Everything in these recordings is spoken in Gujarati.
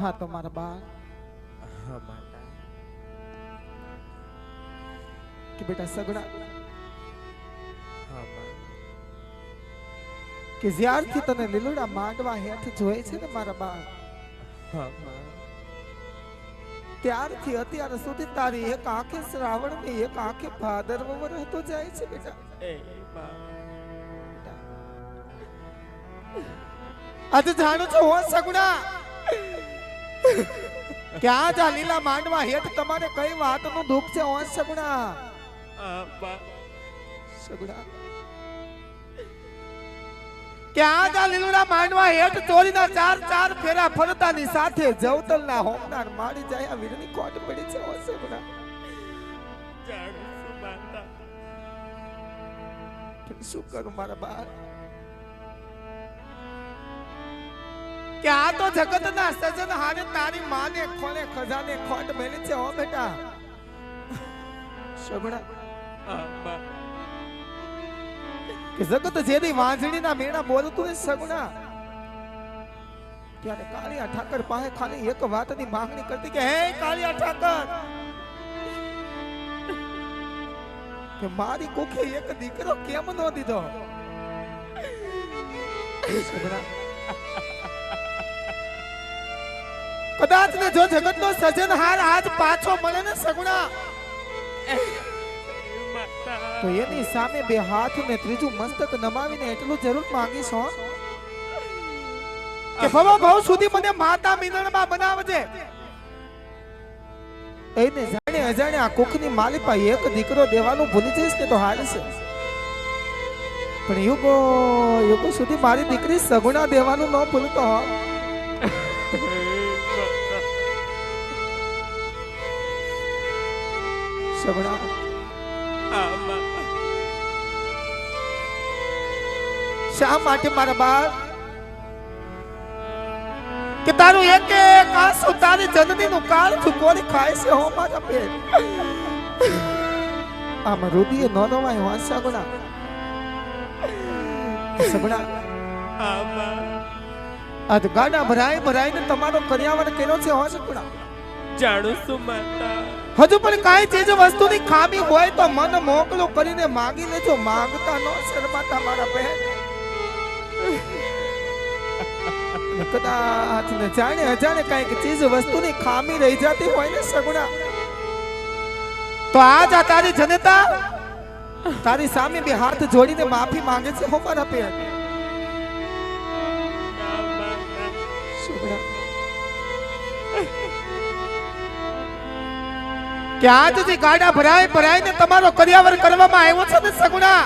હા તો મારા બા. હા માતા કે બેટા સગડા. હા કે જ્યારથી તને લીલુડા માંડવા હેઠ જોઈ છે ને મારા બા હા ત્યારથી અત્યાર સુધી તારી એક આંખે શ્રાવણ ને એક આંખે ભાદરવો રહેતો જાય છે બેટા. આજે જાણો છો હો સગુણા કે આ જા લીલા માંડવા હેઠ તમારે કઈ વાતનું દુઃખ છે હો સગુણા? હા માં સગુણા? કે આ જા લીલુડા માંડવા હેઠ ચોરીના ચાર ચાર ફેરા ફરતાની સાથે જવતલના હોમનાર મારી જાય આ વીરની કોટ પડી છે માતા પણ શું કરું મારા બા કે આ તો જગતના સજન હારે તારી માને ખોલે ખજાને ખોટ મેલી છે હો બેટા. સગુણા કે જગત જેની વાંજણીના મેણા બોલતું હોય સગુણા ત્યારે કાળિયા ઠાકર પાસે ખાલી એક વાતની માંગણી કરતી કે, હે કાળિયા ઠાકર! કે મારી કુખે એક દીકરો કેમ નો દીધો? સગુણા કદાચ ને જો જગતનો સર્જનહાર આજ પાછો મળે ને સગુણા. તો એની સામે બે હાથ ને ત્રીજું મસ્તક નમાવીને એટલું જરૂર માંગીશ કે ભવા ભવ સુધી મને માતા મિલનમાં બનાવજે. એને જાણે અજાણે આ કુખની માલિપા એક દીકરો દેવાનું ભૂલી જઈશ ને તો હાલશે પણ યુગો યુગો સુધી મારી દીકરી સગુણા દેવાનું ન ભૂલતો, હો. સગુણા શા માટે મારા બાપ કે તારું એક એક આંસુ તારી જનની નું કાળ ચૂકવણી ખાય છે હો મારા બેન? આમ રુદિએ ન નવાય હો સગડા. હા આજ ગાડા ભરાય ભરાઈને તમારો કર્યાવર કેનો છે હો સગડા. જાણું છું માતા. હજુ પણ કાંઈ ચીજ વસ્તુની ખામી હોય તો મન મોકલો કરીને માગી લેજો માંગતા નો શરમાતા મારા બહેન. કદાચ ને જાણે અજાણે કાંઈક ચીજ વસ્તુની ખામી રહી જતી હોય ને સગુણા. તો આજ આ તારી જનતા, તારી સામે બે હાથ જોડીને માફી માંગે છે હો મારા બેન કે આજ જે ગાડા ભરાય ભરાય ને તમારો કર્યાવર કરવામાં આવ્યો છે ને સગુણા?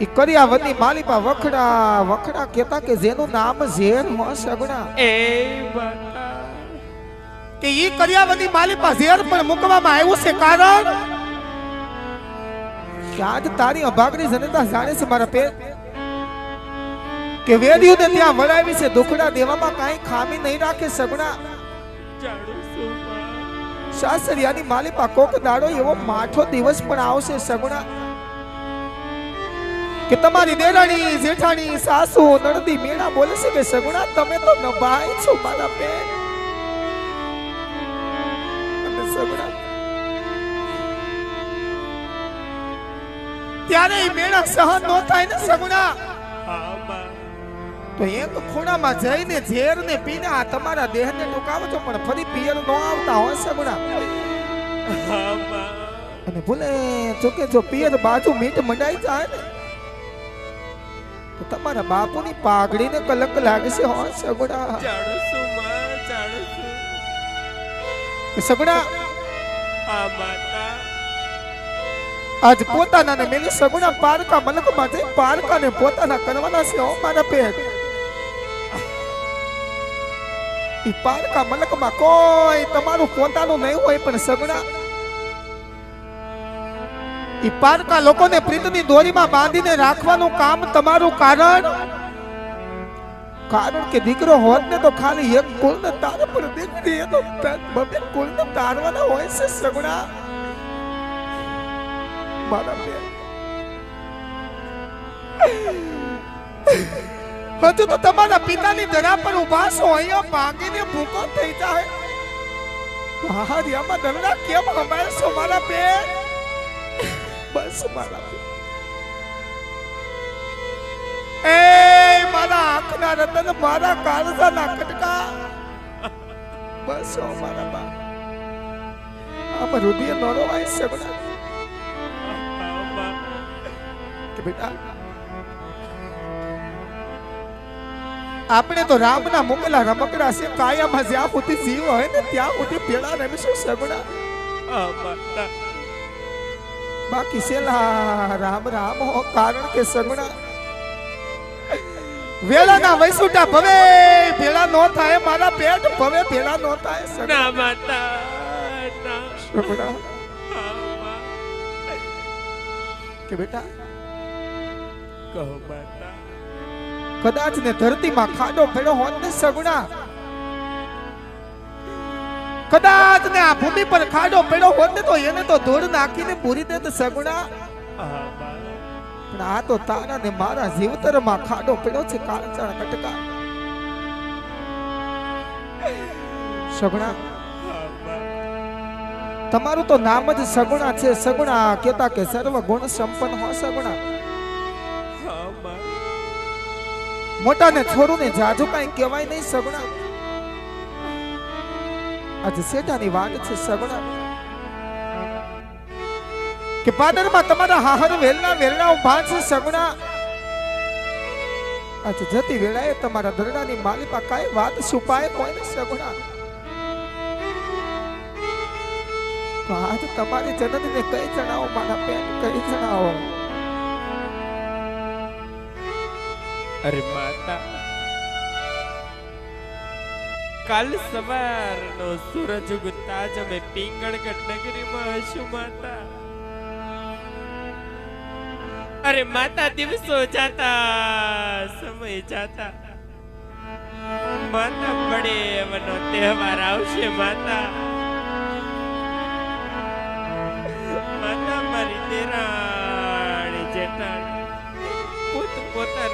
એ ઈ કર્યાવરની માલિપા વખડા વખડા કેતા કે જેનું નામ ઝેર મ સગુણા. એ કે ઈ કર્યાવરની માલિપા ઝેર પણ મૂકવામાં આવ્યું છે કારણ? કે આજ તારી અભાગની જનતા જાણે છે મારા પેટ કે વેદ્યુને ત્યાં વળાવી છે દુખડા દેવામાં કાંઈ ખામી નહીં રાખે સગુણા. જાણું છું. માં સાસરિયાની માલિપા કોક દાડો એવો માઠો દિવસ પણ આવશે, સગુણા. કે તમારી દેરાણી, જેઠાણી, સાસુ, નણદી મેળા બોલે છે કે, સગુણા, તમે તો નભાઈ છો, મારા બેન. સગુણા ત્યારે મેળા સહન નો થાય ને, સગુણા? હા તો એક ખૂણામાં જઈને ઝેર ને પીને આ તમારા દેહને ટૂંકાવો છો પણ ફરી પિયર નો આવતા હોય સગડા અને ભૂલે જોકે જો પિયર બાજુ મીઠ મંડાઈ જાય ને, તો તમારા બાપુની પાઘડીને કલંક લાગશે હો સગડા માં માતા આજ પોતાના ને મેલી સગુણા પારકા મલકમાં જઈ પારકાને પોતાના કરવાના છે હો મારા પેટ ઈ પારકા મલકમાં કોઈ તમારું પોતાનું નહીં હોય પણ સગડા ઈ પારકા લોકોને પ્રીતની દોરીમાં બાંધીને રાખવાનું કામ તમારું કારણ? કારણ કે દીકરો હોત ને તો ખાલી એક કુલ ને તારે પર દીકરી એનો બબે કુળ ને તારવાના હોય છે સગડા મારા બેન. હજુ તો તમારા પિતાની ધરા પર ઊભા છો. અહીંયા ભાગીને ભૂકો થઈ જાય. હારિયામાં દરડા કેમ સંભાળશો મારા બેન? બસ મારા એ મારા આંખના રતન, મારા કાળજાના કટકા. બસ મારા બા આમ હૃદય નો રોવાય સગડા હા કે બેટા આપણે તો રામના મોકલા રમકડા છે કાયામાં જ્યાં સુધી જીવ હોય ને ત્યાં સુધી પેલા રમીશું સગડા બાકી સેલા રામ રામ હો કારણ કે સગડા વેળાના વૈસુટા ભવે ભેળા નો થાય મારા પેટ ભવે ભેળા નો થાય સગડા માતા ના. સગડા કે બેટા? કહો માતા. કદાચ ને ધરતીમાં ખાડો પડ્યો હોત ને સગુણા. કદાચ ને આ ભૂમિ પર ખાડો પડ્યો હોત ને તો એને તો ધૂળ નાખીને પૂરી દે સગુણા. પણ આ તો તારા ને મારા જીવતરમાં ખાડો પડ્યો છે કાળચાળ કટકા. સગુણા. તમારું તો નામ જ સગુણા છે, સગુણા. કેતા કે સર્વ ગુણ સંપન્ન હો સગુણા. મોટા ને છોરું ને જાજુ કઈ કહેવાય નહીં, સગણા. આજે શેઠાની વાત છે, સગણા. કે પાદરમાં તમારા હાહર વેલના વેલના ઊભા છે, સગણા. આજે જતી વેળાએ તમારા દરડાની માલિકા કાંઈ વાત છુપાય કોઈ ને સગુણા. આજ તમારી જનનીને કઈ જણાવો, મારા બેન, કઈ જણાવો? અરે માતા કાલ સવારનો સૂરજ ઉગતા જ અમે પિંગળગઢ નગરીમાં હશું માતા. અરે માતા દિવસો જાતા, સમય જાતા. માતા પડે એવનો તહેવાર આવશે માતા.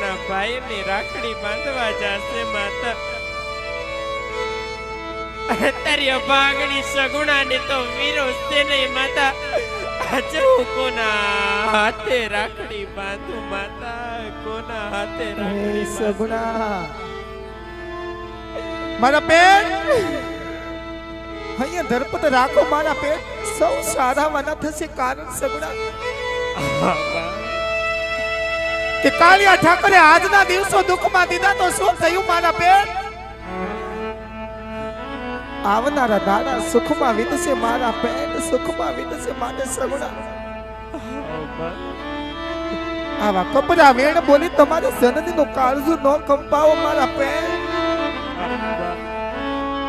પોતાના ભાઈની રાખડી બાંધવા જશે માતા. તારી અભાગણી સગુણાને તો વીરો નહીં માતા. હું કોના હાથે રાખડી બાંધું માતા? કોના હાથે રાખડી સગુણા. મારા પેટ અહીંયા ધરપત રાખો મારા પેટ સૌ સારા વાના થશે કારણ સગુણા. કે કાળિયા ઠાકરે આજના દિવસો દુઃખમાં દીધા તો શું થયું મારા બેન? આવનારા દાડા સુખમાં વિદશે મારા બેન, સુખમાં વિતશે માટે સગુણા. આવા કપડા વેણ બોલી તમારી નો કાળજું ન કંપાવો મારા બેન.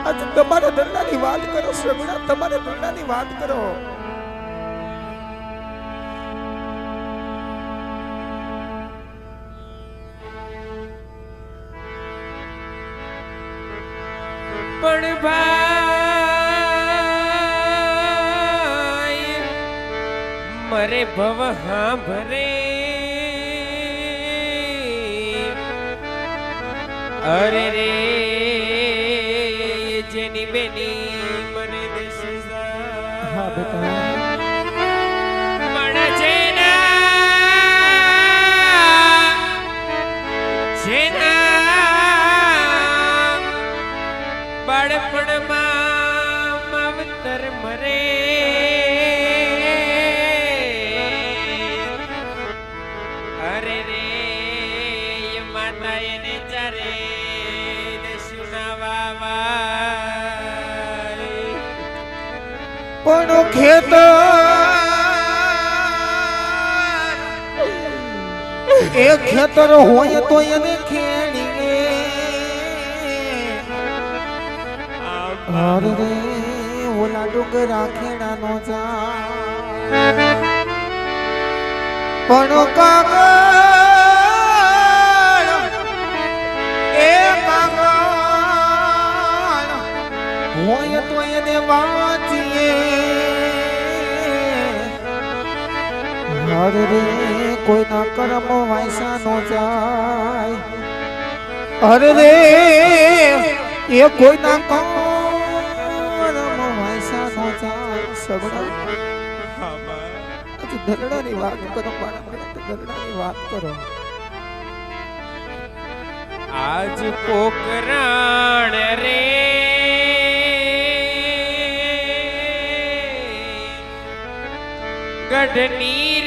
આજે તમારા દરડાની વાત કરો, સગુણા, તમારા દરડાની વાત કરો. પણ ભાઈ મરે ભવ હા ભરે અરે રે પણ ખેત એ ખેતર હોય તો એને ખેડીએ હર રે ઓલા ડુંગરા ખેડા નો જા પણ કાગળ, એ કાગળ હોય તો એને વાંચીએ. હર રે, કોઈના કર્મ વાયસા નો જાય. હર રે, એ કોઈ ના કાનમાં વાંસા નો જાય, સગડા. દરડાની વાત કરો દરડાની વાત કરો. આજ પોકરાણ રે. ગઢની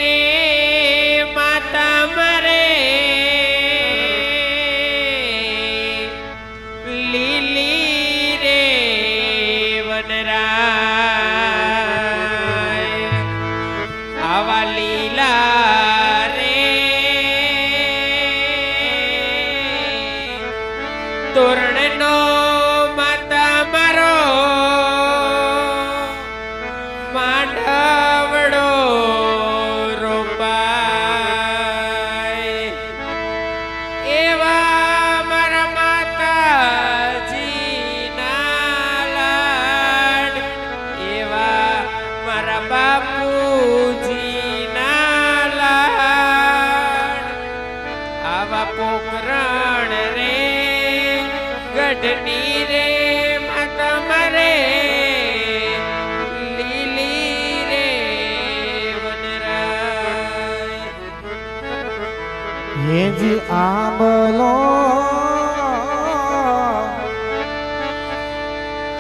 હેજી આંબલો.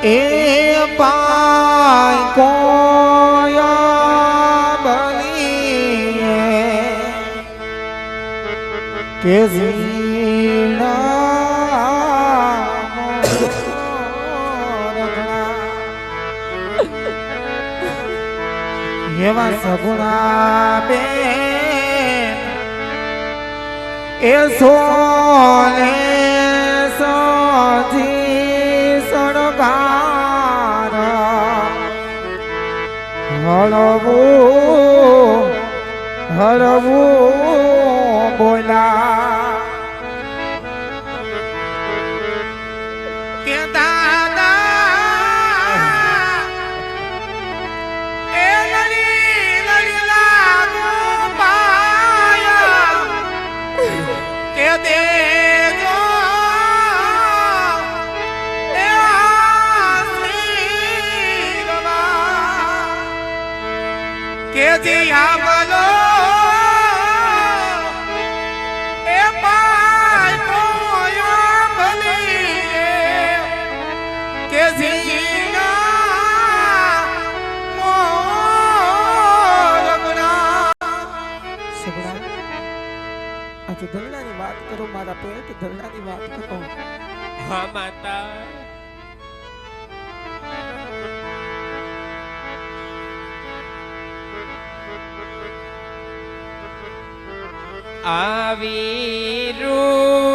એ પાય કોયા બની કે એવા સગુણા બેન એ સોને સોજી સણગાર. હળવું હળવું બોલા. કરો મારા પેટ ધરણાની વાત કરો. હા માતા. આવી રૂડી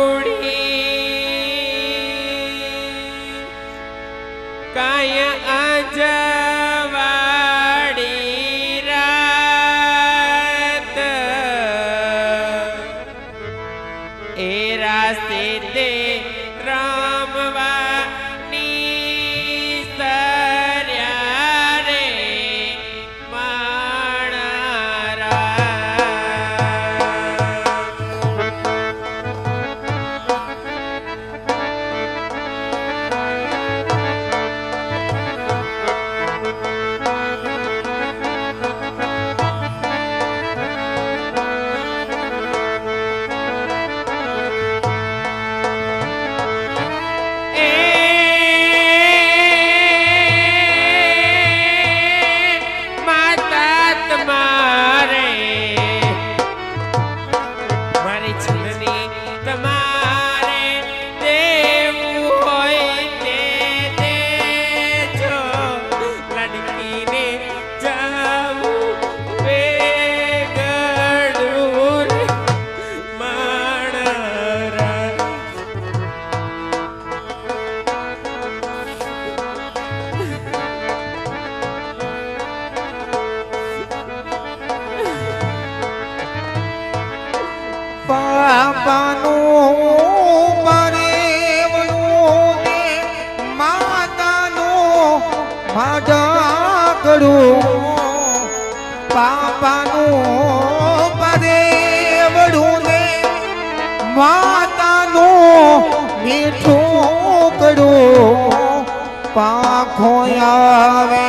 આવે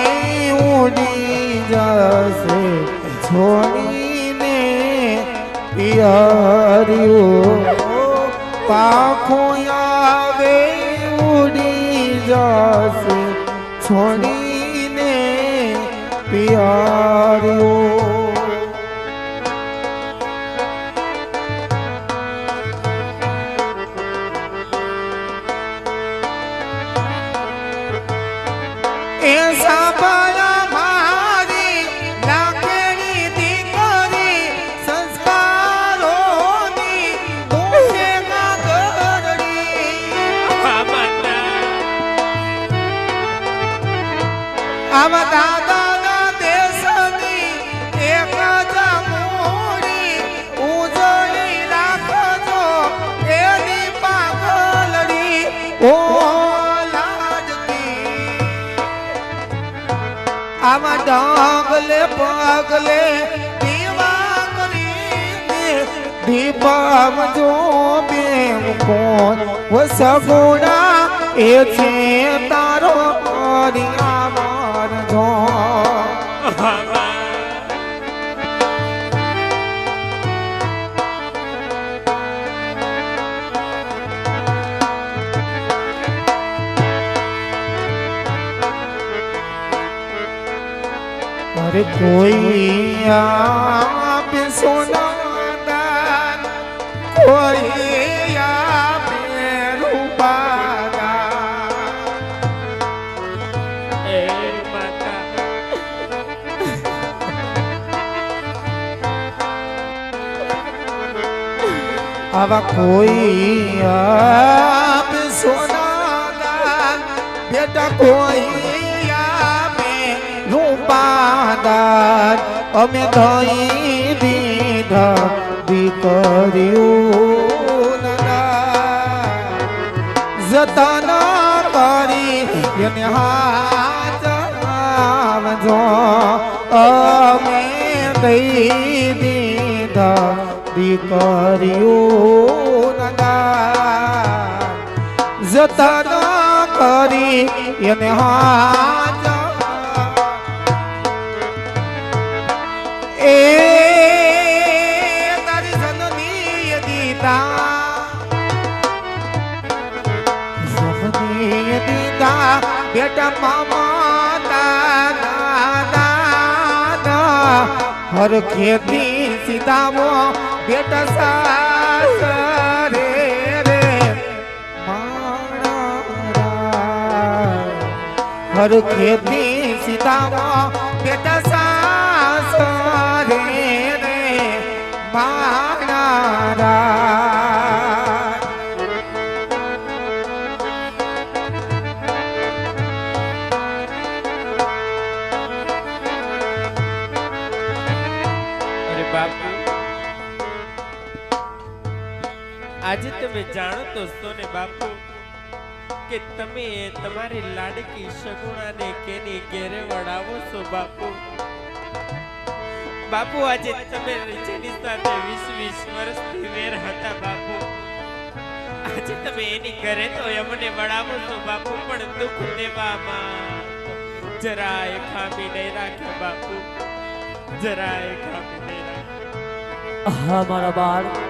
ઉડી જશે છોડીને પિયર્યું. પાંખો આવે ઉડી જો બેમ કોણ વસગુણા એ છે તારો હરિયામર જો અરે કોઈ આપે સોના આવા કોઈ આપ સોના બેટા કોઈ આપે રૂપાદાર અમે થઈ દીધા. દીકરીઓ જતન કરી એને આવજો અમે દઈ દીધા દીકરીઓ જતન કરી એને હાથ હર ખેતી સીતામો બેટ સાસરે રે. હર ખેતી સીતામો બેટા તમે જાણો દોસ્તો ને બાપુ કે તમે તમારી લાડકી સગુણાને કેની ઘેરે વડાવો છો બાપુ? બાપુ, આજે તમે જેની સાથે વીસ વીસ વર્ષથી વેર હતા બાપુ. આજે તમે એની ઘરે તો અમને વડાવો છો બાપુ, પણ દુઃખ દેવામાં જરાય ખામી નહીં રાખે બાપુ. જરાય ખામી નહીં રાખે. હા, મારા બાળ.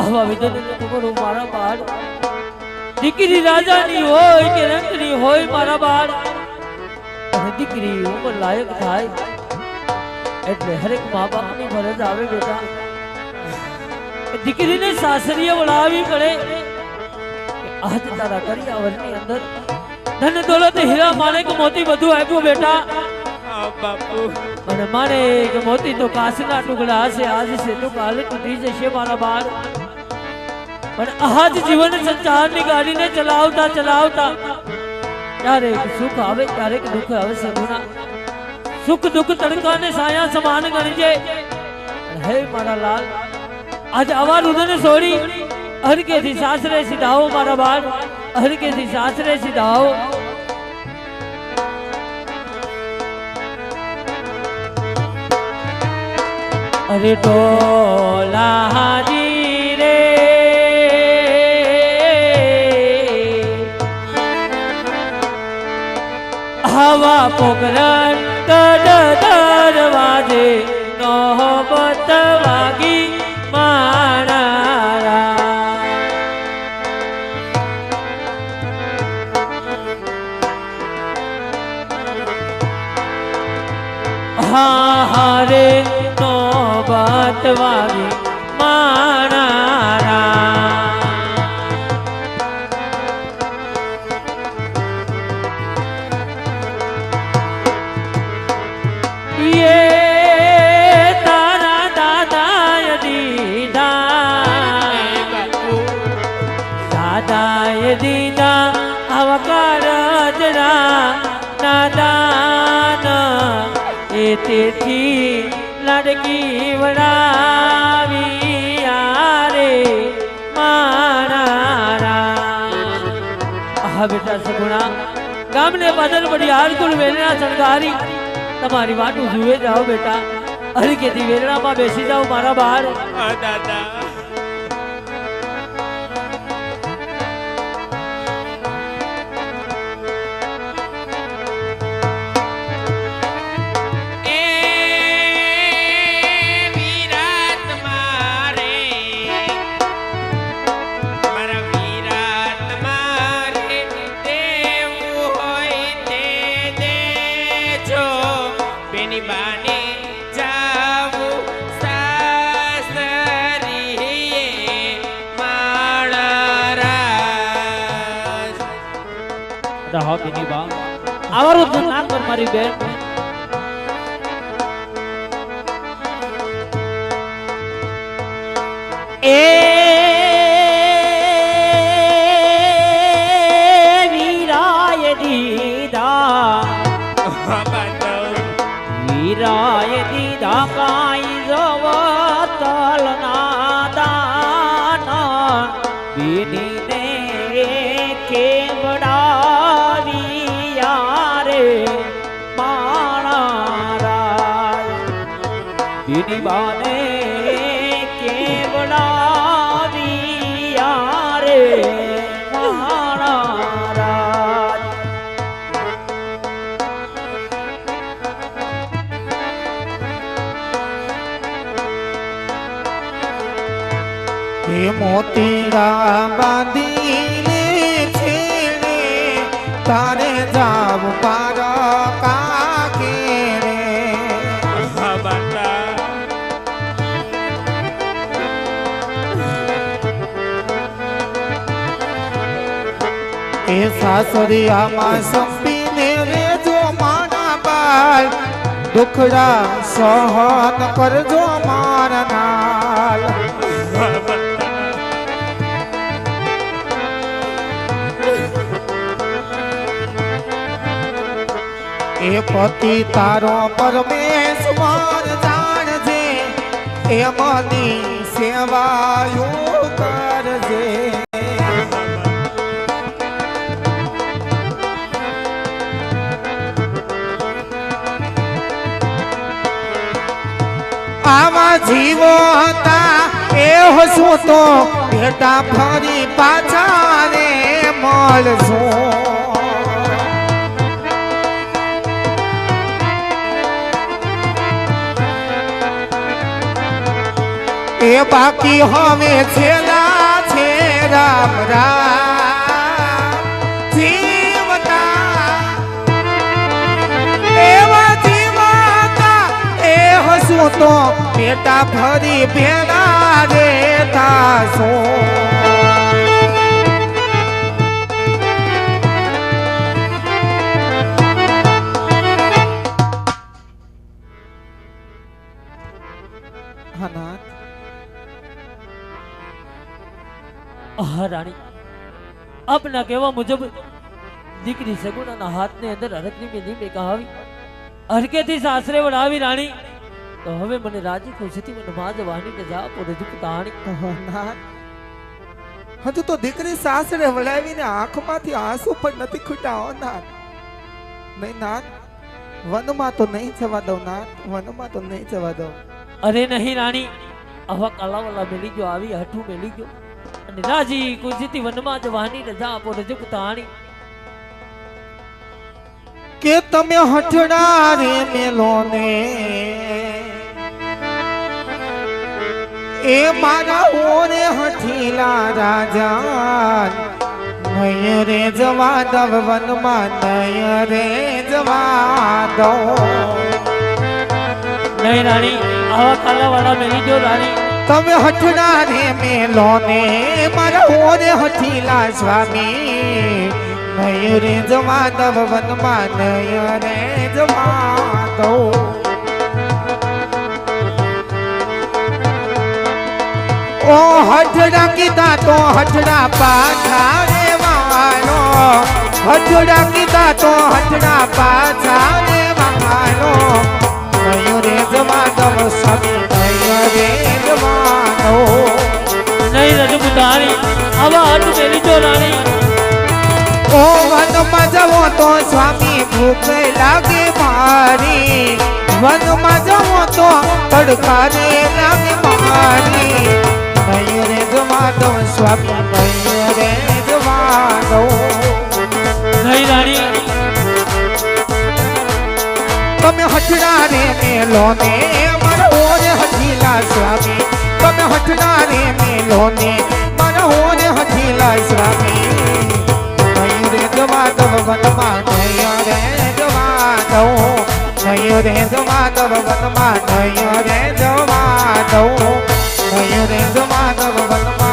આવા વિધો ખબર હું મારા બાળ. દીકરી રાજાની હોય કે રંગની હોય મારા બાળ. અને દીકરી ઉંમર લાયક થાય. એટલે હરેક મા બાપની ફરજ આવે બેટા. દીકરીને સાસરીએ વળાવી પડે. આજ તારા કર્યાવરની અંદર ધન દોલત હીરા માણેક મોતી બધું આપ્યું બેટા. બાપુ. અને મારે કે મોતી તો કાસના ટુકડા હશે આજ છે તો કાલે તૂટી જશે મારા બાળ. પણ જ જીવન સંચારની ગાડીને ચલાવતા ચલાવતા ક્યારેક સુખ આવે, ક્યારેક દુઃખ આવે સગુણા. સુખ દુઃખ તડકાને સાયા સમાન ગણજે હે મારા લાલ, આજ આવા રુદને છોડી હરકેથી સાસરે સીધાઓ મારા બાળ, હરકેથી સાસરે સીધાઓ. અરે ટોલા પોકરણ તડ દરવાજે તેથી લડકી વડાવી આરે મારા હા બેટા સગુણા, ગામને બદલ પડી હારકુલ વેલણા શણગારી તમારી વાટું જુએ જાઓ બેટા. હરકેથી વેલણામાં બેસી જાઓ મારા બહાર દાદા. રહો બેની બા આવરું તો ના કર મારી બેન એ હે મોતીડા બાંધીને છેડે તારે જાવ પાર કાકે રે એ સાસરિયામાં સંપીને રેજો માના બાલ દુખડા સહન કરજો મારા એ પતિ તારો પરમેશ્વર જાણજે, એ મની સેવાયું કરજે. આવા જીવો હતા એ હશું તો બેટા ફરી પાછા રે મળશું. એ બાકી હવે છેલા છે રામ રામ. જીવતા એ હસું તો બેટા ફરી ભેગા રે થાશો આપના કહેવા મુજબ દીકરી સગુણાના હાથની અંદર હરકની મેં ધીમે કહાવી. હરકેથી સાસરે વળાવી રાણી. તો હવે મને રાજી ખુશીથી મને માજ વાણીને જા પોતે જુપતાણી હજુ તો દીકરી સાસરે વળાવીને આંખમાંથી આંસુ પણ નથી ખૂટ્યા હો નાથ નહીં નાથ વનમાં તો નહીં જવા દઉં નાથ વનમાં તો નહીં જવા દઉં. અરે નહીં રાણી. આવા કાલાવાલા મેલી ગયો આવી હઠું મેલી ગયો. રાજી ખુશીથી વનમાં જવાની રજા આપો રજપૂતાણી કે તમે હઠડા રે મેલો ને? એ મારા ઓરે હઠીલા રાજા નય રે જવા દવ વનમાં નય રે જવા દો. નહીં રાણી આવા કાલાવાલા મેલી જો રાણી. તમે હઠના રે મેલો ને મારા ઓરે હઠીલા સ્વામી. નય રે જવા દવ વનમાં નય રે જવા દો. ઓ હઠડા કીધા તો હઠડા પાછા રે વાળો હઠડા કીધા તો હઠડા પાછા રે વાળો નય રે જવા નહીં રજપૂતાણી આવા હઠ મેલી ગયો રાણી. ઓ વનમાં જવો તો સ્વામી ભૂખ લાગે મારી. વનમાં જવો તો પડકારે લાગે મારી. નય રે જવા દો સ્વામી નય રે જવા નહીં રાણી. તમે હઠડા રે મેલો ને હઠીલા સ્વામી તમે હઠના રે મેલો ને મને હું ને હઠીલા સ્વામી મયુરે દવા દવ વનમાં મયુરે દવા દઉં મયુરે વનમાં, મયુરે દવા દઉં મયુરે વનમાં.